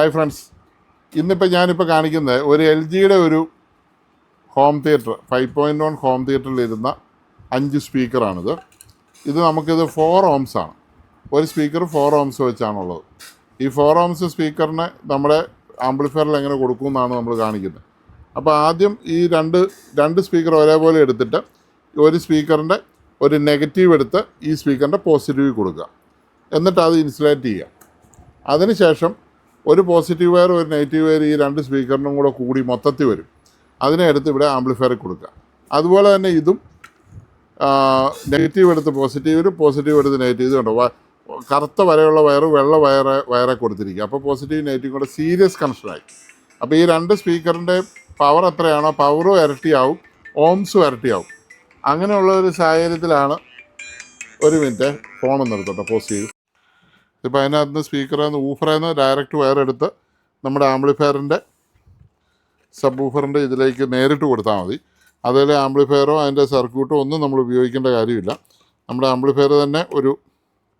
Hi friends ഇന്നിപ്പോൾ ഞാനിപ്പോൾ കാണിക്കുന്നത് ഒരു എൽ ജിയുടെ ഒരു home theatre five point one home തിയേറ്ററിലിരുന്ന അഞ്ച് സ്പീക്കറാണിത്. ഇത് നമുക്കിത് ഫോർ ഓംസ് ആണ്. ഒരു സ്പീക്കർ ഫോർ ഓംസ് വെച്ചാണുള്ളത്. ഈ ഫോർ ഓംസ് സ്പീക്കറിനെ നമ്മുടെ ആംപ്ലിഫയറിൽ എങ്ങനെ കൊടുക്കും എന്നാണ് നമ്മൾ കാണിക്കുന്നത്. അപ്പോൾ ആദ്യം ഈ രണ്ട് രണ്ട് സ്പീക്കർ ഒരേപോലെ എടുത്തിട്ട് ഒരു സ്പീക്കറിന്റെ ഒരു നെഗറ്റീവ് എടുത്ത് ഈ സ്പീക്കറിന്റെ പോസിറ്റീവ് കൊടുക്കുക. എന്നിട്ട് അത് ഇൻസുലേറ്റ് ചെയ്യുക അതിനുശേഷം ഒരു പോസിറ്റീവ് വയർ ഒരു നെഗറ്റീവ് വയർ ഈ രണ്ട് സ്പീക്കറിനും കൂടെ കൂടി മൊത്തത്തിൽ വരും. അതിനെ എടുത്ത് ഇവിടെ ആംപ്ലിഫയറിൽ കൊടുക്കുക. അതുപോലെ തന്നെ ഇതും നെഗറ്റീവ് എടുത്ത് പോസിറ്റീവിൽ പോസിറ്റീവ് എടുത്ത് നെഗറ്റീവ് വ- കറുത്ത വരെയുള്ള വയറ് വെള്ള വയറ് വയറെ കൊടുത്തിരിക്കുക. അപ്പോൾ പോസിറ്റീവ് നെഗറ്റീവ് കൂടെ സീരിയസ് കണക്ഷനായി അപ്പോൾ ഈ രണ്ട് സ്പീക്കറിന്റെ പവർ എത്രയാണോ പവറും ഇരട്ടിയാവും ഓംസും ഇരട്ടിയാവും. അങ്ങനെയുള്ള ഒരു സാഹചര്യത്തിലാണ് ഒരു മിനിറ്റ് ഫോൺ നിർത്തട്ടെ പോസ്റ്റ് ചെയ്തു ഇപ്പോൾ അതിനകത്ത് നിന്ന് സ്പീക്കറിൽ നിന്ന് ഊഫറിൽ നിന്ന് ഡയറക്റ്റ് വയറെടുത്ത് നമ്മുടെ ആംപ്ലിഫയറിന്റെ സബ് ഊഫറിന്റെ ഇതിലേക്ക് നേരിട്ട് കൊടുത്താൽ മതി. അതിൽ ആംപ്ലിഫയറോ അതിന്റെ സർക്യൂട്ടോ ഒന്നും നമ്മൾ ഉപയോഗിക്കേണ്ട കാര്യമില്ല. നമ്മുടെ ആംപ്ലിഫയർ തന്നെ ഒരു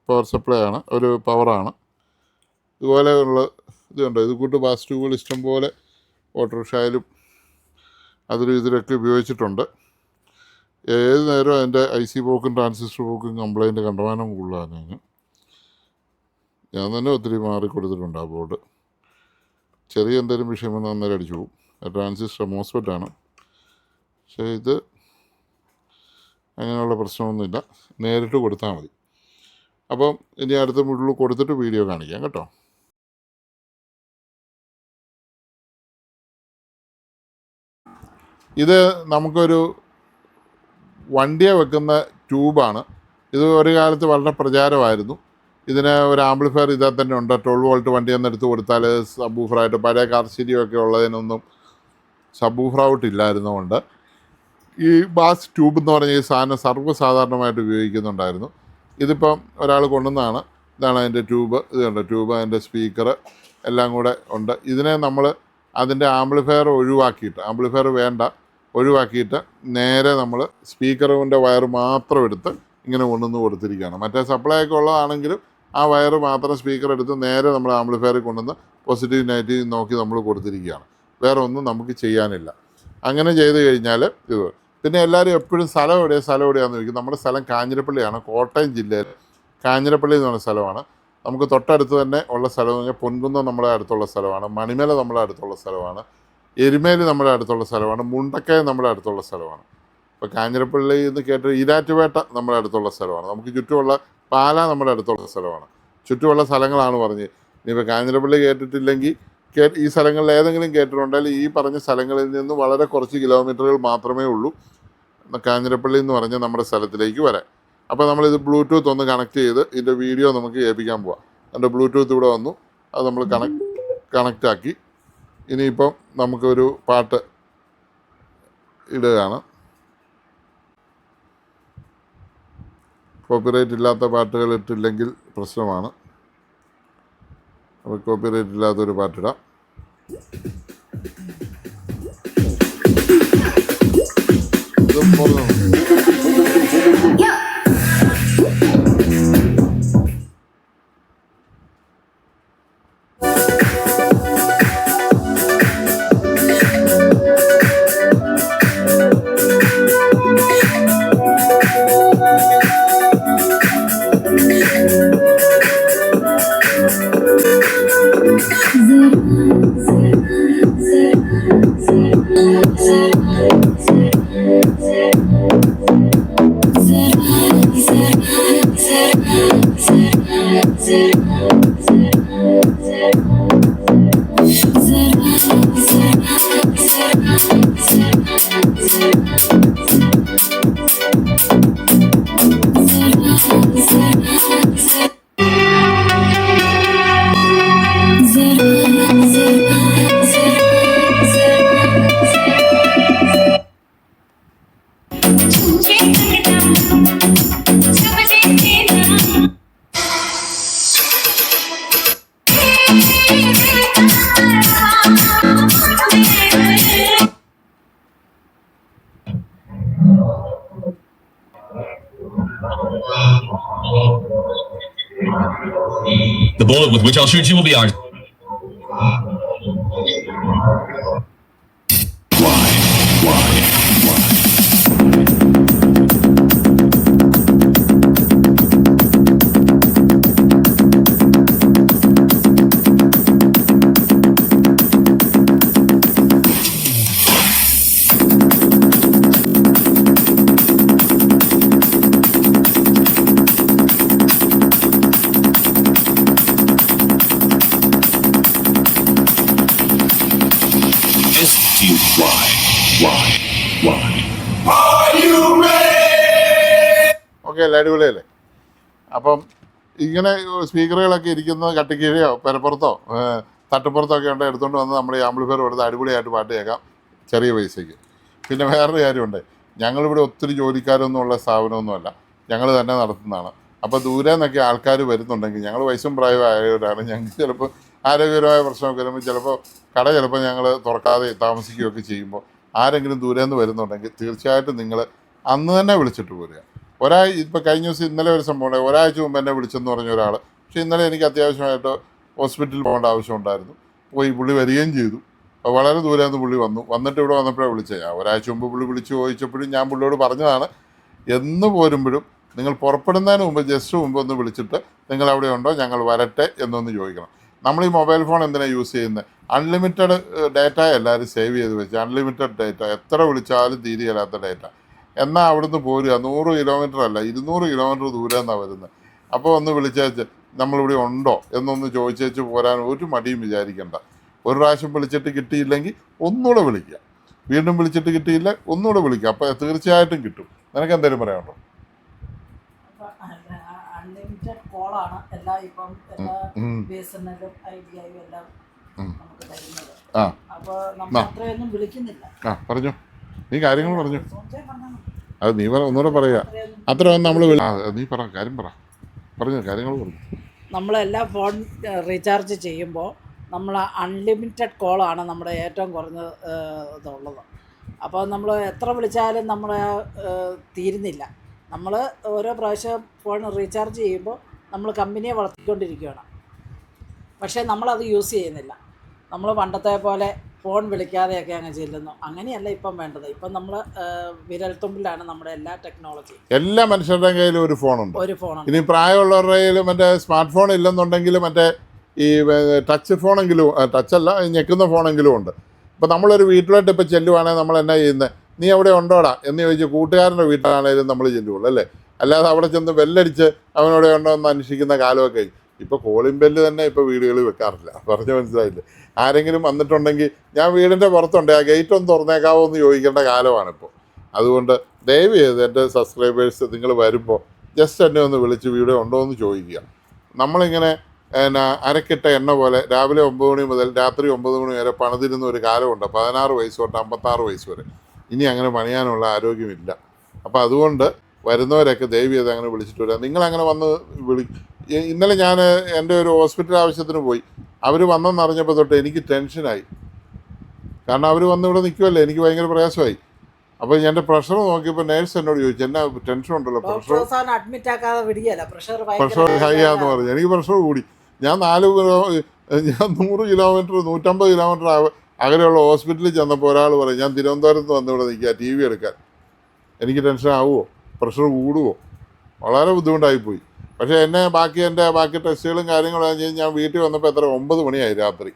പവർ സപ്ലൈ ആണ് ഒരു പവറാണ് ഇതുപോലെയുള്ള ഇതുണ്ട് ഇത് കൂട്ട് ബാസ് ട്യൂബുകൾ ഇഷ്ടം പോലെ ഓട്ടോറിക്ഷയിലും അതിലും ഇതിലൊക്കെ ഉപയോഗിച്ചിട്ടുണ്ട്. ഏത് നേരവും അതിന്റെ ഐ സി ബോക്കും ട്രാൻസിസ്റ്റർ ബോക്കും കംപ്ലൈന്റ് കണ്ടമാനം കൂടുതലാണ്. ഞാൻ തന്നെ ഒത്തിരി മാറി കൊടുത്തിട്ടുണ്ട് ആ ബോർഡ്. ചെറിയ എന്തെങ്കിലും വിഷയം വന്നാൽ അന്നേരം അടിച്ചു പോകും. ട്രാൻസിസ്റ്റർ മോസ്ഫെറ്റ് ആണ് പക്ഷേ ഇത് അങ്ങനെയുള്ള പ്രശ്നമൊന്നുമില്ല. നേരിട്ട് കൊടുത്താൽ മതി. അപ്പം ഇനി അടുത്ത വീട്ടിൽ കൊടുത്തിട്ട് വീഡിയോ കാണിക്കാം കേട്ടോ. ഇത് നമുക്കൊരു വണ്ടിയെ വെക്കുന്ന ട്യൂബാണ് ഇത് ഒരു കാലത്ത് വളരെ പ്രചാരമായിരുന്നു. ഇതിന് ഒരു ആംപ്ലിഫയർ ഇതാ തന്നെ ഉണ്ട്. ട്വൽവ് വോൾട്ട് വണ്ടി ഒന്ന് എടുത്ത് കൊടുത്താൽ സബൂഫറായിട്ട് പഴയ കാർ ഒക്കെ ഉള്ളതിനൊന്നും സബൂഫർ ഔട്ട് ഇല്ലായിരുന്നുകൊണ്ട് ഈ ബാസ് ട്യൂബ് എന്ന് പറഞ്ഞ ഈ സാധനം സർവസാധാരണമായിട്ട് ഉപയോഗിക്കുന്നുണ്ടായിരുന്നു. ഇതിപ്പം ഒരാൾ കൊണ്ടുവന്നതാണ്. ഇതാണ് അതിന്റെ ട്യൂബ് ഇത് കണ്ട? ട്യൂബ് അതിന്റെ സ്പീക്കർ എല്ലാം കൂടെ ഉണ്ട്. ഇതിനെ നമ്മൾ അതിന്റെ ആംപ്ലിഫയർ ഒഴിവാക്കിയിട്ട് ആംപ്ലിഫയർ വേണ്ട ഒഴിവാക്കിയിട്ട് നേരെ നമ്മൾ സ്പീക്കറിന്റെ വയർ മാത്രം എടുത്ത് ഇങ്ങനെ കൊണ്ടുവന്ന് കൊടുത്തിരിക്കുകയാണ്. മറ്റേ സപ്ലൈ ഒക്കെ ഉള്ളതാണെങ്കിലും ആ വയർ മാത്രം സ്പീക്കർ എടുത്ത് നേരെ നമ്മൾ ആംപ്ലിഫയറിൽ കൊണ്ടുവന്ന് പോസിറ്റീവ് നെഗറ്റീവ് നോക്കി നമ്മൾ കൊടുത്തിരിക്കുകയാണ്. വേറെ ഒന്നും നമുക്ക് ചെയ്യാനില്ല. അങ്ങനെ ചെയ്ത് കഴിഞ്ഞാൽ ഇത് പിന്നെ എല്ലാവരും എപ്പോഴും സ്ഥലം എവിടെയാണ് സ്ഥലം എവിടെയാണെന്ന് ചോദിക്കും. നമ്മുടെ സ്ഥലം കാഞ്ഞിരപ്പള്ളിയാണ്. കോട്ടയം ജില്ലയിൽ കാഞ്ഞിരപ്പള്ളി എന്ന് പറഞ്ഞ സ്ഥലമാണ്. നമുക്ക് തൊട്ടടുത്ത് തന്നെ ഉള്ള സ്ഥലം പറഞ്ഞാൽ പൊൻകുന്നം നമ്മുടെ അടുത്തുള്ള സ്ഥലമാണ്. മണിമല നമ്മുടെ അടുത്തുള്ള സ്ഥലമാണ്. എരുമേലി നമ്മുടെ അടുത്തുള്ള സ്ഥലമാണ്. മുണ്ടക്കയം നമ്മുടെ അടുത്തുള്ള സ്ഥലമാണ്. ഇപ്പോൾ കാഞ്ഞിരപ്പള്ളി എന്ന് കേട്ട് ഈരാറ്റുപേട്ട നമ്മുടെ അടുത്തുള്ള സ്ഥലമാണ്. നമുക്ക് ചുറ്റുമുള്ള പാല നമ്മുടെ അടുത്തുള്ള സ്ഥലമാണ്. ചുറ്റുമുള്ള സ്ഥലങ്ങളാണ് പറഞ്ഞ്. ഇനിയിപ്പോൾ കാഞ്ഞിരപ്പള്ളി കേട്ടിട്ടില്ലെങ്കിൽ കേ ഈ സ്ഥലങ്ങളിൽ ഏതെങ്കിലും കേട്ടിട്ടുണ്ടെങ്കിൽ ഈ പറഞ്ഞ സ്ഥലങ്ങളിൽ നിന്ന് വളരെ കുറച്ച് കിലോമീറ്ററുകൾ മാത്രമേ ഉള്ളൂ. കാഞ്ഞിരപ്പള്ളി എന്ന് പറഞ്ഞ നമ്മുടെ സ്ഥലത്തിലേക്ക് വരാം അപ്പോൾ നമ്മളിത് ബ്ലൂടൂത്ത് ഒന്ന് കണക്ട് ചെയ്ത് ഇതിന്റെ വീഡിയോ നമുക്ക് ഏൽപ്പിക്കാൻ പോവാം. എന്റെ ബ്ലൂടൂത്ത് ഇവിടെ വന്നു. അത് നമ്മൾ കണക്ട് കണക്റ്റാക്കി ഇനിയിപ്പം നമുക്കൊരു പാട്ട് ഇടുകയാണ്. കോപ്പിറൈറ്റ് ഇല്ലാത്ത പാട്ടുകൾ ഇട്ടില്ലെങ്കിൽ പ്രശ്നമാണ്. അപ്പോൾ കോപ്പിറൈറ്റ് ഇല്ലാത്തൊരു പാട്ടിടാം. Yeah. Bullet with which I'll shoot you will be ours. You fly, fly, fly. Okay അല്ലേ? അടിപൊളിയല്ലേ അപ്പം ഇങ്ങനെ സ്പീക്കറുകളൊക്കെ ഇരിക്കുന്നത് കട്ടിക്കീഴയോ പെരപ്പുറത്തോ തട്ടുപ്പുറത്തോ ഒക്കെ ഉണ്ട് എടുത്തുകൊണ്ട് വന്ന് നമ്മൾ ഈ ആംപ്ലിഫയർ എടുത്ത് അടിപൊളിയായിട്ട് പാട്ട് കേൾക്കാം. ചെറിയ പൈസയ്ക്ക് പിന്നെ വേറൊരു കാര്യമുണ്ട്. ഞങ്ങളിവിടെ ഒത്തിരി ജോലിക്കാരൊന്നും ഉള്ള സ്ഥാപനമൊന്നുമല്ല. ഞങ്ങൾ തന്നെ നടത്തുന്നതാണ്. അപ്പോൾ ദൂരെ നിന്നൊക്കെ ആൾക്കാർ വരുന്നുണ്ടെങ്കിൽ ഞങ്ങൾ വയസ്സും പ്രായമായവരാണ്. ഞങ്ങൾക്ക് ചിലപ്പോൾ ആരോഗ്യപരമായ പ്രശ്നമൊക്കെ വരുമ്പോൾ ചിലപ്പോൾ കട ചിലപ്പോൾ ഞങ്ങൾ തുറക്കാതെ താമസിക്കുകയൊക്കെ ചെയ്യുമ്പോൾ ആരെങ്കിലും ദൂരെ നിന്ന് വരുന്നുണ്ടെങ്കിൽ തീർച്ചയായിട്ടും നിങ്ങൾ അന്ന് തന്നെ വിളിച്ചിട്ട് പോരുക. ഒരാഴ്ച ഇപ്പോൾ കഴിഞ്ഞ ദിവസം ഇന്നലെ ഒരു സംഭവം ഉണ്ടായി. ഒരാഴ്ച മുമ്പ് എന്നെ വിളിച്ചെന്ന് പറഞ്ഞ ഒരാൾ പക്ഷേ ഇന്നലെ എനിക്ക് അത്യാവശ്യമായിട്ട് ഹോസ്പിറ്റലിൽ പോകേണ്ട ആവശ്യമുണ്ടായിരുന്നു. പോയി പുള്ളി വരികയും ചെയ്തു. അപ്പോൾ വളരെ ദൂരെ നിന്ന് പുള്ളി വന്നു. വന്നിട്ട് ഇവിടെ വന്നപ്പോഴേ വിളിച്ചത്. ഞാൻ ഒരാഴ്ച മുമ്പ് പുള്ളി വിളിച്ച് ചോദിച്ചപ്പോഴും ഞാൻ പുള്ളിയോട് പറഞ്ഞതാണ് എന്ന് പോരുമ്പോഴും നിങ്ങൾ പുറപ്പെടുന്നതിന് മുമ്പ് ജസ്റ്റ് മുമ്പ് ഒന്ന് വിളിച്ചിട്ട് നിങ്ങൾ അവിടെ ഉണ്ടോ? ഞങ്ങൾ വരട്ടെ എന്നൊന്ന് ചോദിക്കണം. നമ്മൾ ഈ മൊബൈൽ ഫോൺ എന്തിനാണ് യൂസ് ചെയ്യുന്നത്? അൺലിമിറ്റഡ് ഡേറ്റ എല്ലാവരും സേവ് ചെയ്ത് വെച്ച്. Unlimited data. എത്ര വിളിച്ചാലും തീരുകയില്ലാത്ത ഡേറ്റ. എന്നാൽ അവിടുന്ന് പോരുക നൂറ് കിലോമീറ്റർ അല്ല ഇരുന്നൂറ് കിലോമീറ്റർ ദൂരെ നിന്നാണ് വരുന്നത് അപ്പോൾ ഒന്ന് വിളിച്ചേച്ച് നമ്മളിവിടെ ഉണ്ടോ? എന്നൊന്ന് ചോദിച്ചേച്ച് പോരാൻ ഒരു മടിയും വിചാരിക്കേണ്ട. ഒരു പ്രാവശ്യം വിളിച്ചിട്ട് കിട്ടിയില്ലെങ്കിൽ ഒന്നുകൂടെ വിളിക്കുക. വീണ്ടും വിളിച്ചിട്ട് കിട്ടിയില്ല ഒന്നുകൂടെ വിളിക്കുക. അപ്പോൾ തീർച്ചയായിട്ടും കിട്ടും. നിനക്ക് എന്തെങ്കിലും പറയാനുണ്ടോ? അൺലിമിറ്റഡ് കോളാണ് എല്ലാ ഇപ്പം എല്ലാ. ബി എസ് എൻ എല്ലും ഐ എല്ലാം ഐ നമുക്ക് തരുന്നത്. ആ. അപ്പോൾ നമ്മൾ. അത്രയൊന്നും വിളിക്കുന്നില്ല. പറഞ്ഞു. നീ കാര്യങ്ങൾ പറഞ്ഞു. അത് നീ പറ ഒന്നുകൂടെ പറയുക അത്രയൊന്നും നമ്മൾ നീ പറ കാര്യം പറ. പറഞ്ഞു കാര്യങ്ങൾ പറഞ്ഞു. നമ്മളെല്ലാം ഫോൺ റീചാർജ് ചെയ്യുമ്പോൾ നമ്മൾ അൺലിമിറ്റഡ് കോളാണ് നമ്മുടെ ഏറ്റവും കുറഞ്ഞ ഇതുള്ളത്. അപ്പോൾ നമ്മൾ എത്ര വിളിച്ചാലും നമ്മൾ തീരുന്നില്ല. നമ്മൾ ഓരോ പ്രാവശ്യം ഫോൺ റീചാർജ് ചെയ്യുമ്പോൾ നമ്മൾ കമ്പനിയെ വളർത്തിക്കൊണ്ടിരിക്കുകയാണ്. പക്ഷേ നമ്മളത് യൂസ് ചെയ്യുന്നില്ല. നമ്മൾ പണ്ടത്തെ പോലെ ഫോൺ വിളിക്കാതെയൊക്കെ അങ്ങ് ചെല്ലുന്നു. അങ്ങനെയല്ല ഇപ്പം വേണ്ടത്. ഇപ്പം നമ്മൾ വിരൽത്തുമ്പിലാണ് നമ്മുടെ എല്ലാ ടെക്നോളജി. എല്ലാ മനുഷ്യരുടെയും കയ്യിൽ ഒരു ഫോണുണ്ട്. ഒരു ഫോൺ ഇനി പ്രായമുള്ളവരുടെ കയ്യിൽ മറ്റേ സ്മാർട്ട് ഫോൺ ഇല്ലെന്നുണ്ടെങ്കിൽ മറ്റേ ഈ ടച്ച് ഫോണെങ്കിലും ടച്ച് അല്ല ഈ ഞെക്കുന്ന ഫോണെങ്കിലും ഉണ്ട്. ഇപ്പം നമ്മളൊരു വീട്ടിലോട്ട് ഇപ്പോൾ ചെല്ലുവാണെങ്കിൽ നമ്മൾ എന്നാ ചെയ്യുന്നത് നീ അവിടെ ഉണ്ടോടാ? എന്ന് ചോദിച്ച് കൂട്ടുകാരന്റെ വീട്ടിലാണേലും നമ്മൾ ചെല്ലുകയുള്ളൂ അല്ലേ? അല്ലാതെ അവിടെ ചെന്ന് ബെല്ലടിച്ച് അവനവിടെ ഉണ്ടോ എന്ന് അന്വേഷിക്കുന്ന കാലമൊക്കെ ഇപ്പോൾ കോളിംഗ് ബെല്ല് തന്നെ ഇപ്പോൾ വീടുകളിൽ വെക്കാറില്ല. പറഞ്ഞ് മനസ്സിലായില്ലേ? ആരെങ്കിലും വന്നിട്ടുണ്ടെങ്കിൽ ഞാൻ വീടിന്റെ പുറത്തുണ്ട് ആ ഗേറ്റ് ഒന്ന് തുറന്നേക്കാവോ എന്ന് ചോദിക്കേണ്ട കാലമാണ് ഇപ്പോൾ അതുകൊണ്ട് ദയവ് ചെയ്ത് എന്റെ സബ്സ്ക്രൈബേഴ്സ് നിങ്ങൾ വരുമ്പോൾ ജസ്റ്റ് എന്നെ ഒന്ന് വിളിച്ച് വീഡിയോ ഉണ്ടോ എന്ന് ചോദിക്കുക. നമ്മളിങ്ങനെ എന്നാ അരക്കിട്ട എണ്ണ പോലെ രാവിലെ ഒമ്പത് മണി മുതൽ രാത്രി ഒമ്പത് മണി വരെ പണിതിരുന്ന ഒരു കാലമുണ്ട് പതിനാറ് വയസ്സ് തൊട്ട് അമ്പത്താറ് വയസ്സ് വരെ. ഇനി അങ്ങനെ പണിയാനുള്ള ആരോഗ്യമില്ല. അപ്പോൾ അതുകൊണ്ട് വരുന്നവരൊക്കെ ദയവ് ചെയ്ത് അങ്ങനെ വിളിച്ചിട്ട് നിങ്ങൾ അങ്ങനെ വന്ന് വിളി ഇന്നലെ ഞാൻ എന്റെ ഒരു ഹോസ്പിറ്റൽ ആവശ്യത്തിന് പോയി. അവർ വന്നെന്നറിഞ്ഞപ്പോൾ തൊട്ട് എനിക്ക് ടെൻഷനായി. കാരണം അവർ വന്ന് ഇവിടെ നിൽക്കുമല്ലേ എനിക്ക് ഭയങ്കര പ്രയാസമായി. അപ്പോൾ എന്റെ പ്രഷർ നോക്കിയപ്പോൾ നേഴ്സ് എന്നോട് ചോദിച്ചു എന്നാ ടെൻഷൻ ഉണ്ടല്ലോ? പ്രഷർ? പ്രഷർ പ്രഷർ ഹൈ ആന്ന് പറഞ്ഞു. എനിക്ക് പ്രഷർ കൂടി. ഞാൻ നാല് കിലോ ഞാൻ നൂറ് കിലോമീറ്റർ നൂറ്റമ്പത് കിലോമീറ്റർ അകലെയുള്ള ഹോസ്പിറ്റലിൽ ചെന്നപ്പോൾ ഒരാൾ പറയും ഞാൻ തിരുവനന്തപുരത്ത് വന്ന് ഇവിടെ നിൽക്കുക ടി വി എടുക്കാൻ. എനിക്ക് ടെൻഷൻ ആവുമോ പ്രഷർ കൂടുമോ വളരെ ബുദ്ധിമുട്ടായിപ്പോയി. പക്ഷേ എന്നെ ബാക്കി എന്റെ ബാക്കി ടെസ്റ്റുകളും കാര്യങ്ങളും കഴിഞ്ഞ് ഞാൻ വീട്ടിൽ വന്നപ്പോൾ എത്ര ഒമ്പത് മണിയായി രാത്രി.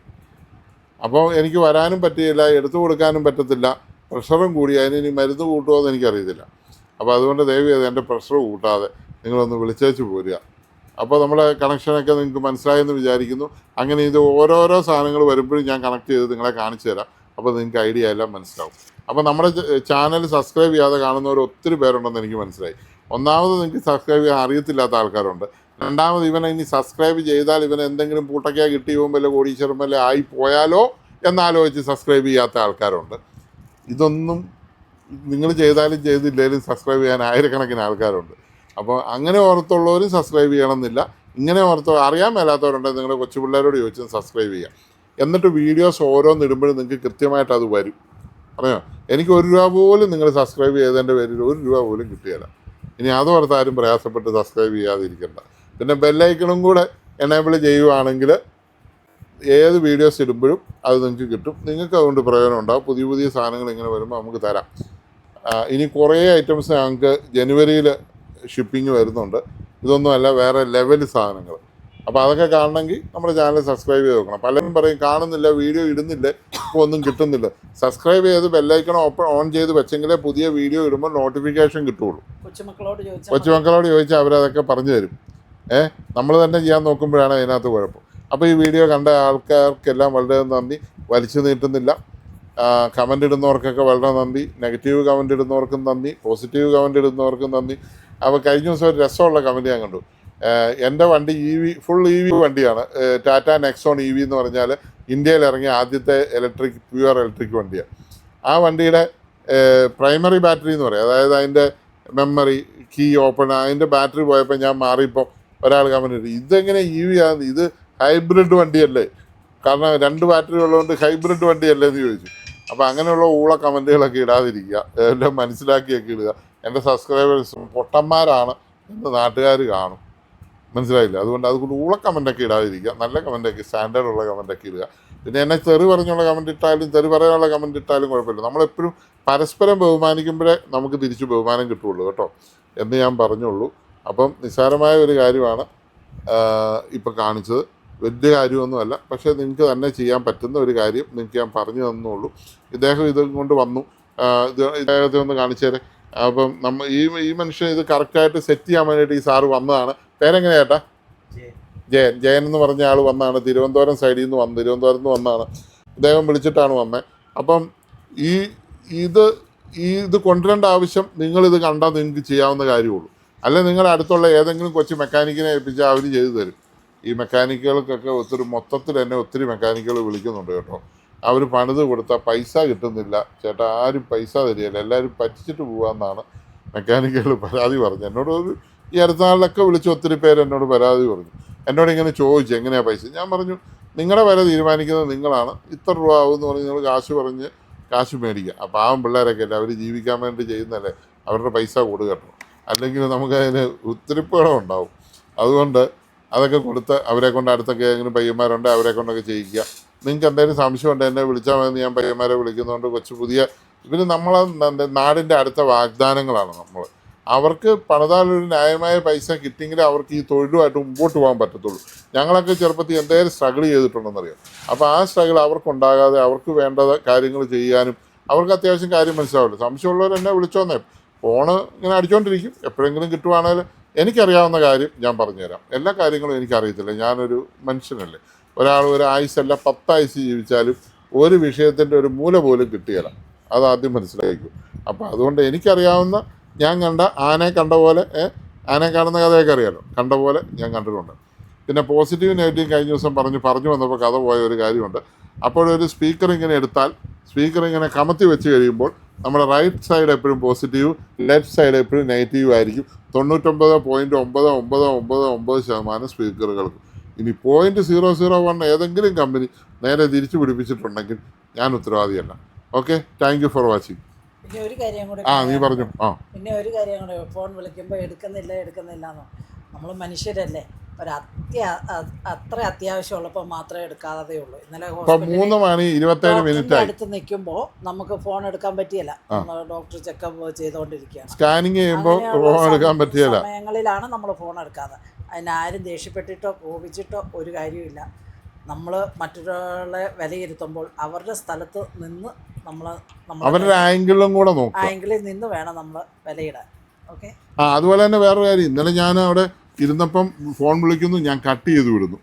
അപ്പോൾ എനിക്ക് വരാനും പറ്റിയില്ല എടുത്തു കൊടുക്കാനും പറ്റത്തില്ല പ്രഷറും കൂടി. അതിന് ഇനി മരുന്ന് കൂട്ടുമോ എന്ന് എനിക്കറിയത്തില്ല. അപ്പോൾ അതുകൊണ്ട് ദയവ് ചെയ്ത് എന്റെ പ്രഷർ കൂട്ടാതെ നിങ്ങളൊന്ന് വിളിച്ചേച്ച് പോരുക. അപ്പോൾ നമ്മുടെ കണക്ഷനൊക്കെ നിങ്ങൾക്ക് മനസ്സിലായെന്ന് വിചാരിക്കുന്നു. അങ്ങനെ ഇത് ഓരോരോ സാധനങ്ങൾ വരുമ്പോഴും ഞാൻ കണക്ട് ചെയ്ത് നിങ്ങളെ കാണിച്ചു തരാം. അപ്പോൾ നിങ്ങൾക്ക് ഐഡിയ എല്ലാം മനസ്സിലാവും. അപ്പോൾ നമ്മുടെ ചാനൽ സബ്സ്ക്രൈബ് ചെയ്യാതെ കാണുന്നവർ ഒത്തിരി പേരുണ്ടെന്ന് എനിക്ക് മനസ്സിലായി. ഒന്നാമത് നിങ്ങൾക്ക് സബ്സ്ക്രൈബ് ചെയ്യാൻ അറിയത്തില്ലാത്ത ആൾക്കാരുണ്ട്. രണ്ടാമത് ഇവനെ ഇനി സബ്സ്ക്രൈബ് ചെയ്താൽ ഇവൻ എന്തെങ്കിലും പൂട്ടയ്ക്ക കിട്ടി പോകുമ്പോൾ കോടീശ്വരം വല്ല ആയി പോയാലോ എന്നാലോചിച്ച് സബ്സ്ക്രൈബ് ചെയ്യാത്ത ആൾക്കാരുണ്ട്. ഇതൊന്നും നിങ്ങൾ ചെയ്താലും ചെയ്തില്ലെങ്കിലും സബ്സ്ക്രൈബ് ചെയ്യാൻ ആയിരക്കണക്കിന് ആൾക്കാരുണ്ട്. അപ്പോൾ അങ്ങനെ ഓർത്തുള്ളവരും സബ്സ്ക്രൈബ് ചെയ്യണമെന്നില്ല. ഇങ്ങനെ ഓർത്ത് അറിയാൻ മേലാത്തവരുണ്ടെങ്കിൽ നിങ്ങളുടെ കൊച്ചു പിള്ളേരോട് ചോദിച്ച് സബ്സ്ക്രൈബ് ചെയ്യാം. എന്നിട്ട് വീഡിയോസ് ഓരോന്ന് ഇടുമ്പോഴും നിങ്ങൾക്ക് കൃത്യമായിട്ട് അത് വരും. അറിയാം എനിക്ക് ഒരു രൂപ പോലും നിങ്ങൾ സബ്സ്ക്രൈബ് ചെയ്തതിന്റെ പേരിൽ ഒരു രൂപ പോലും കിട്ടിയല്ല. ഇനി അതോർത്ത് ആരും പ്രയാസപ്പെട്ട് സബ്സ്ക്രൈബ് ചെയ്യാതിരിക്കണ്ട. പിന്നെ ബെല്ലൈക്കണും കൂടെ എനേബിൾ ചെയ്യുവാണെങ്കിൽ ഏത് വീഡിയോസ് ഇടുമ്പോഴും അത് നിങ്ങൾക്ക് കിട്ടും. നിങ്ങൾക്ക് അതുകൊണ്ട് പ്രയോജനം ഉണ്ടാവും. പുതിയ പുതിയ സാധനങ്ങൾ ഇങ്ങനെ വരുമ്പോൾ നമുക്ക് തരാം. ഇനി കുറേ ഐറ്റംസ് ഞങ്ങൾക്ക് ജനുവരിയിൽ ഷിപ്പിംഗ് വരുന്നുണ്ട്. ഇതൊന്നുമല്ല വേറെ ലെവൽ സാധനങ്ങൾ. അപ്പോൾ അതൊക്കെ കാണണമെങ്കിൽ നമ്മുടെ ചാനൽ സബ്സ്ക്രൈബ് ചെയ്ത് നോക്കണം പലരും പറയും കാണുന്നില്ല വീഡിയോ ഇടുന്നില്ല ഇപ്പോൾ ഒന്നും കിട്ടുന്നില്ല. സബ്സ്ക്രൈബ് ചെയ്ത് ബെല്ലൈക്കൺ ഓപ്പൺ ഓൺ ചെയ്ത് വെച്ചെങ്കിലേ പുതിയ വീഡിയോ ഇടുമ്പോൾ നോട്ടിഫിക്കേഷൻ കിട്ടുള്ളൂ കൊച്ചുമക്കളോട് ചോദിച്ചാൽ കൊച്ചുമക്കളോട് ചോദിച്ചാൽ അവരതൊക്കെ പറഞ്ഞു തരും. ഏഹ് നമ്മൾ തന്നെ ചെയ്യാൻ നോക്കുമ്പോഴാണ് അതിനകത്ത് കുഴപ്പം. അപ്പോൾ ഈ വീഡിയോ കണ്ട ആൾക്കാർക്കെല്ലാം വളരെ നന്ദി. വലിച്ചു നീട്ടുന്നില്ല. കമന്റ് ഇടുന്നവർക്കൊക്കെ വളരെ നന്ദി. നെഗറ്റീവ് കമന്റ് ഇടുന്നവർക്കും നന്ദി. പോസിറ്റീവ് കമന്റ് ഇടുന്നവർക്കും നന്ദി. അപ്പോൾ കഴിഞ്ഞ ദിവസം ഒരു രസമുള്ള കമന്റ് ഞാൻ കണ്ടു. എന്റെ വണ്ടി E V full E V വണ്ടിയാണ്. ടാറ്റ നെക്സോൺ ഇ വി എന്ന് പറഞ്ഞാൽ ഇന്ത്യയിൽ ഇറങ്ങിയ ആദ്യത്തെ ഇലക്ട്രിക് പ്യുവർ ഇലക്ട്രിക് വണ്ടിയാണ്. ആ വണ്ടിയുടെ പ്രൈമറി ബാറ്ററി എന്ന് പറയും. അതായത് അതിന്റെ മെമ്മറി കീ ഓപ്പൺ അതിന്റെ ബാറ്ററി പോയപ്പോൾ ഞാൻ മാറിയപ്പോൾ ഒരാൾ കമന്റ് ഇട്ടു. ഇതെങ്ങനെ ഇ വി ആണ് ഇത് ഹൈബ്രിഡ് വണ്ടിയല്ലേ? കാരണം രണ്ട് ബാറ്ററി ഉള്ളതുകൊണ്ട് ഹൈബ്രിഡ് വണ്ടിയല്ലേ എന്ന് ചോദിച്ചു. അപ്പോൾ അങ്ങനെയുള്ള ഊള കമന്റുകളൊക്കെ ഇടാതിരിക്കുക. എല്ലാം മനസ്സിലാക്കിയൊക്കെ ഇടുക. എന്റെ സബ്സ്ക്രൈബേഴ്സ് പൊട്ടന്മാരാണ് എന്ന് നാട്ടുകാർ കാണും. മനസ്സിലായില്ല? അതുകൊണ്ട് അതുകൊണ്ട് ഉള്ള കമന്റൊക്കെ ഇടാതിരിക്കുക. നല്ല കമന്റൊക്കെ സ്റ്റാൻഡേർഡ് ഉള്ള കമന്റൊക്കെ ഇടുക. പിന്നെ എന്നെ തെറി പറഞ്ഞുള്ള കമന്റ് ഇട്ടാലും തെറി പറയാനുള്ള കമന്റ് ഇട്ടാലും കുഴപ്പമില്ല. നമ്മളെപ്പോഴും പരസ്പരം ബഹുമാനിക്കുമ്പോഴേ നമുക്ക് തിരിച്ചു ബഹുമാനം കിട്ടുള്ളൂ കേട്ടോ. എന്ന് ഞാൻ പറഞ്ഞുള്ളൂ. അപ്പം നിസ്സാരമായ ഒരു കാര്യമാണ് ഇപ്പോൾ കാണിച്ചത്. വലിയ കാര്യമൊന്നുമല്ല. പക്ഷേ നിങ്ങൾക്ക് തന്നെ ചെയ്യാൻ പറ്റുന്ന ഒരു കാര്യം നിങ്ങൾക്ക് ഞാൻ പറഞ്ഞു തന്നുള്ളൂ. ഇദ്ദേഹം ഇതും കൊണ്ട് വന്നു. ഇത് ഇദ്ദേഹത്തെ ഒന്ന് കാണിച്ചേരെ. അപ്പം നമ്മ ഈ ഈ മനുഷ്യൻ ഇത് കറക്റ്റായിട്ട് സെറ്റ് ചെയ്യാൻ വേണ്ടിയിട്ട് ഈ സാറ് വന്നതാണ്. പേരെങ്ങനെയാ ചേട്ടാ ജയൻ. ജയൻ. എന്ന് പറഞ്ഞ ആൾ വന്നാണ്. തിരുവനന്തപുരം സൈഡിൽ നിന്ന് വന്ന് തിരുവനന്തപുരത്ത് നിന്ന് വന്നാണ്. അദ്ദേഹം വിളിച്ചിട്ടാണ് വന്നത് അപ്പം ഈ ഇത് ഈ ഇത് കൊണ്ടുവരേണ്ട ആവശ്യം നിങ്ങളിത് കണ്ടാൽ നിങ്ങൾക്ക് ചെയ്യാവുന്ന കാര്യമുള്ളൂ. അല്ലെ നിങ്ങളുടെ അടുത്തുള്ള ഏതെങ്കിലും കൊച്ചു മെക്കാനിക്കിനെ ഏൽപ്പിച്ചാൽ അവർ ചെയ്തു തരും. ഈ മെക്കാനിക്കുകൾക്കൊക്കെ ഒത്തിരി മൊത്തത്തിൽ തന്നെ ഒത്തിരി മെക്കാനിക്കുകൾ വിളിക്കുന്നുണ്ട് കേട്ടോ. അവർ പണിത് കൊടുത്താൽ പൈസ കിട്ടുന്നില്ല. ചേട്ടാ ആരും പൈസ തരികയില്ല. എല്ലാവരും പറ്റിച്ചിട്ട് പോകാമെന്നാണ് മെക്കാനിക്കുകൾ പരാതി പറഞ്ഞു എന്നോട് ഈ അടുത്ത നാളിലൊക്കെ വിളിച്ച് ഒത്തിരി പേര് എന്നോട് പരാതി പറഞ്ഞു. എന്നോട് ഇങ്ങനെ ചോദിച്ചു എങ്ങനെയാണ് പൈസ? ഞാൻ പറഞ്ഞു നിങ്ങളുടെ വില തീരുമാനിക്കുന്നത് നിങ്ങളാണ്. ഇത്ര രൂപ ആവും എന്ന് പറഞ്ഞ് നിങ്ങൾ കാശ് പറഞ്ഞ് കാശ് മേടിക്കുക. ആ ആവും പിള്ളേരൊക്കെ അല്ലേ അവർ ജീവിക്കാൻ വേണ്ടി ചെയ്യുന്നതല്ലേ അവരുടെ പൈസ കൊടുക്കട്ടോ അല്ലെങ്കിൽ നമുക്കതിന് ഉത്തിരിപ്പുകളും ഉണ്ടാവും. അതുകൊണ്ട് അതൊക്കെ കൊടുത്ത് അവരെ കൊണ്ട് അടുത്തൊക്കെ ഏതെങ്കിലും പയ്യന്മാരുണ്ട് അവരെ കൊണ്ടൊക്കെ ചെയ്യിക്കുക. നിങ്ങൾക്ക് എന്തെങ്കിലും സംശയമുണ്ട് എന്നെ വിളിച്ചാൽ മതി. ഞാൻ പയ്യന്മാരെ വിളിക്കുന്നതുകൊണ്ട് കൊച്ചു പുതിയ ഇവർ നമ്മളെ നാടിന്റെ അടുത്ത വാഗ്ദാനങ്ങളാണ് നമ്മൾ അവർക്ക് പണിതാലൊരു ന്യായമായ പൈസ കിട്ടിയെങ്കിലേ അവർക്ക് ഈ തൊഴിലുമായിട്ട് മുമ്പോട്ട് പോകാൻ പറ്റത്തുള്ളൂ. ഞങ്ങളൊക്കെ ചെറുപ്പത്തിൽ എന്തേലും സ്ട്രഗിൾ ചെയ്തിട്ടുണ്ടെന്നറിയാം. അപ്പോൾ ആ സ്ട്രഗിൾ അവർക്കുണ്ടാകാതെ അവർക്ക് വേണ്ട കാര്യങ്ങൾ ചെയ്യാനും അവർക്ക് അത്യാവശ്യം കാര്യം മനസ്സിലാവില്ല. സംശയമുള്ളവർ എന്നെ വിളിച്ചോന്നേ. ഫോണ് ഇങ്ങനെ അടിച്ചുകൊണ്ടിരിക്കും എപ്പോഴെങ്കിലും കിട്ടുവാണെങ്കിൽ എനിക്കറിയാവുന്ന കാര്യം ഞാൻ പറഞ്ഞുതരാം. എല്ലാ കാര്യങ്ങളും എനിക്കറിയത്തില്ല. ഞാനൊരു മനുഷ്യനല്ലേ. ഒരാൾ ഒരു ആയുസല്ല പത്തായുസ് ജീവിച്ചാലും ഒരു വിഷയത്തിന്റെ ഒരു മൂല പോലും കിട്ടിയല്ല. അത് ആദ്യം മനസ്സിലാക്കും അപ്പോൾ അതുകൊണ്ട് എനിക്കറിയാവുന്ന ഞാൻ കണ്ട ആനയെ കണ്ട പോലെ ആനെ കാണുന്ന കഥയൊക്കെ അറിയാലോ. കണ്ട പോലെ ഞാൻ കണ്ടിട്ടുണ്ട്. പിന്നെ പോസിറ്റീവ് നെഗറ്റീവ് കഴിഞ്ഞ ദിവസം പറഞ്ഞു പറഞ്ഞു വന്നപ്പോൾ കഥ പോയ ഒരു കാര്യമുണ്ട്. അപ്പോഴൊരു സ്പീക്കർ ഇങ്ങനെ എടുത്താൽ സ്പീക്കർ ഇങ്ങനെ കമത്തി വെച്ച് കഴിയുമ്പോൾ നമ്മുടെ റൈറ്റ് സൈഡ് എപ്പോഴും പോസിറ്റീവ് ലെഫ്റ്റ് സൈഡ് എപ്പോഴും നെഗറ്റീവ് ആയിരിക്കും. തൊണ്ണൂറ്റൊമ്പത് പോയിന്റ് ഒമ്പത് ഒമ്പത് ഒമ്പത് ഒമ്പത് ശതമാനം സ്പീക്കറുകൾക്ക് ഇനി പോയിന്റ് സീറോ സീറോ വൺ ഏതെങ്കിലും കമ്പനി നേരെ തിരിച്ചു പിടിപ്പിച്ചിട്ടുണ്ടെങ്കിൽ ഞാൻ ഉത്തരവാദിയല്ല. Okay thank you for watching പിന്നെ ഒരു കാര്യം കൂടെ ആ നീ പറഞ്ഞു. ആ. പിന്നെ ഒരു കാര്യം കൂടെ ഫോൺ വിളിക്കുമ്പോൾ എടുക്കുന്നില്ല എടുക്കുന്നില്ല എന്നോ നമ്മൾ മനുഷ്യരല്ലേ? ഒരു അത്യ അത്ര അത്യാവശ്യമുള്ളപ്പോൾ മാത്രമേ എടുക്കാതെ ഉള്ളൂ. ഇന്നലെ മൂന്ന് മണി ഇരുപത്തേഴ് മിനിറ്റ് അടുത്ത് നിൽക്കുമ്പോൾ നമുക്ക് ഫോൺ എടുക്കാൻ പറ്റിയല്ല. ഡോക്ടർ ചെക്കപ്പ് ചെയ്തുകൊണ്ടിരിക്കുകയാണ്. സ്കാനിങ് ചെയ്യുമ്പോൾ ഫോൺ എടുക്കാൻ പറ്റിയല്ല. സമയങ്ങളിലാണ് നമ്മൾ ഫോൺ എടുക്കാതെ അതിനാരും ദേഷ്യപ്പെട്ടിട്ടോ കോപിച്ചിട്ടോ ഒരു കാര്യമില്ല നമ്മൾ മറ്റൊരാളെ വിലയിരുത്തുമ്പോൾ അവരുടെ സ്ഥലത്ത് നിന്ന് നമ്മൾ അവരുടെ ആംഗിളും കൂടെ നോക്കുക. ആംഗിളിൽ നിന്ന് വേണം നമ്മൾ വിലയിടാൻ. ഓക്കെ? ആ അതുപോലെ തന്നെ വേറൊരു കാര്യം. ഇന്നലെ ഞാൻ അവിടെ ഇരുന്നപ്പം ഫോൺ വിളിക്കുന്നു ഞാൻ കട്ട് ചെയ്ത് വിടുന്നു.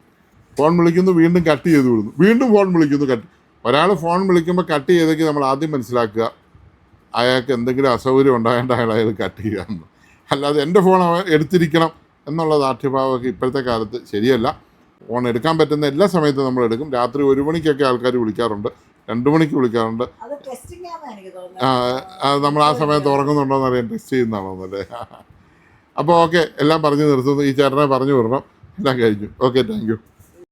ഫോൺ വിളിക്കുന്നു വീണ്ടും കട്ട് ചെയ്ത് വിടുന്നു. വീണ്ടും ഫോൺ വിളിക്കുന്നു കട്ട് ഒരാൾ ഫോൺ വിളിക്കുമ്പോൾ കട്ട് ചെയ്തെങ്കിൽ നമ്മൾ ആദ്യം മനസ്സിലാക്കുക അയാൾക്ക് എന്തെങ്കിലും അസൗകര്യം ഉണ്ടാകേണ്ട അയാൾ അയാൾ കട്ട് ചെയ്യാമെന്ന് അല്ലാതെ എന്റെ ഫോൺ അവൻ എടുത്തിരിക്കണം എന്നുള്ള ദാർഢ്യഭാവമൊക്കെ ഇപ്പോഴത്തെ കാലത്ത് ശരിയല്ല. ഫോൺ എടുക്കാൻ പറ്റുന്ന എല്ലാ സമയത്തും നമ്മൾ എടുക്കും. രാത്രി ഒരു മണിക്കൊക്കെ ആൾക്കാർ വിളിക്കാറുണ്ട്. രണ്ട് മണിക്ക് വിളിക്കാറുണ്ട്. നമ്മൾ ആ സമയത്ത് ഉറങ്ങുന്നുണ്ടോ എന്ന് അറിയാൻ ടെസ്റ്റ് ചെയ്യുന്നതാണോ എന്നല്ലേ? അപ്പോൾ ഓക്കെ എല്ലാം പറഞ്ഞു നിർത്തുന്നു. ഈ ചേട്ടനെ പറഞ്ഞു വിടണം. എല്ലാം കഴിഞ്ഞു. Okay thank